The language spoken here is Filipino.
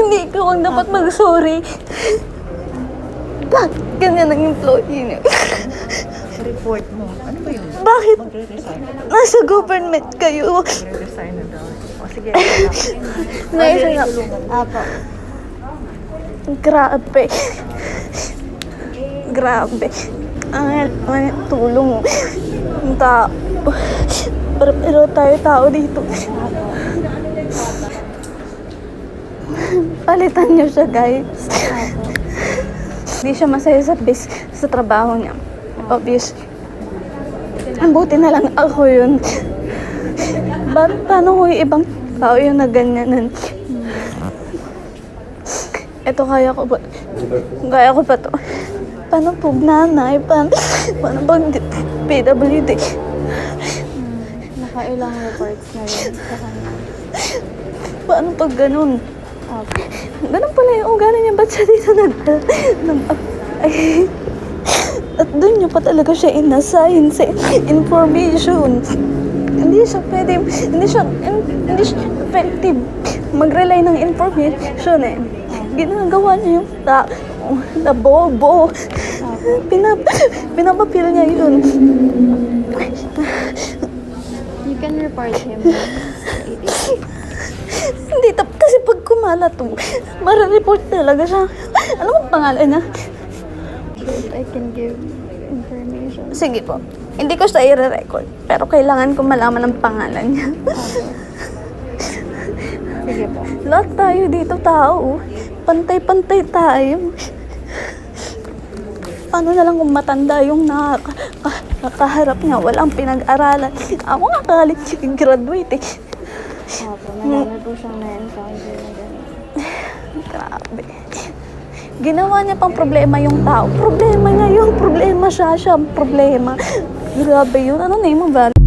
Hindi ikaw ang dapat mag-sorry. Bakit ganyan ang employee niyo? Report mo. Ano ba yun? Bakit Magre-resign na daw. nasa government kayo? Magre-resign na daw. O sige, Naisa na. Apo. Grabe. Grabe. Ang ang tulong. Ang tao. Pero, pero tayo tao dito. Palitan niyo siya, guys. Hindi siya masaya sa bis sa trabaho niya. Obvious. Ang buti na lang ako yun. Ba paano ko yung ibang tao yung naganyanan? Ito kaya ko ba? Kaya ko pa to. Paano pag nanay? Paano, paano pag PWD? Nakailang reports na yun sa kanya. Paano pag ganun? Opo. Ganun pala yung ugali niya. Ba't siya dito nag... nag ay, at doon niya pa talaga siya inassign sa information. Hindi siya pwede, hindi siya, hindi siya effective mag-rely ng information eh. Ginagawa niya yung ta, na bobo. Pinap, pinapapil niya yun. You can report him sa ATC. Hindi, tap, to, marareport talaga siya. Ano ang pangalan niya? I can give information. Sige po. Hindi ko siya i-record. Pero kailangan ko malaman ang pangalan niya. Sige po. Lahat tayo dito tao. Pantay-pantay tayo. Paano na lang kung matanda yung nakaka, ka- nakaharap niya, walang pinag-aralan. Ako nga college graduate eh. Opo. Marami po siyang na-encounter na gano'n. Grabe. Ginawa niya pang problema yung tao. Problema niya yung problema siya, siya ang problema. Grabe yun. Ano name mo ba?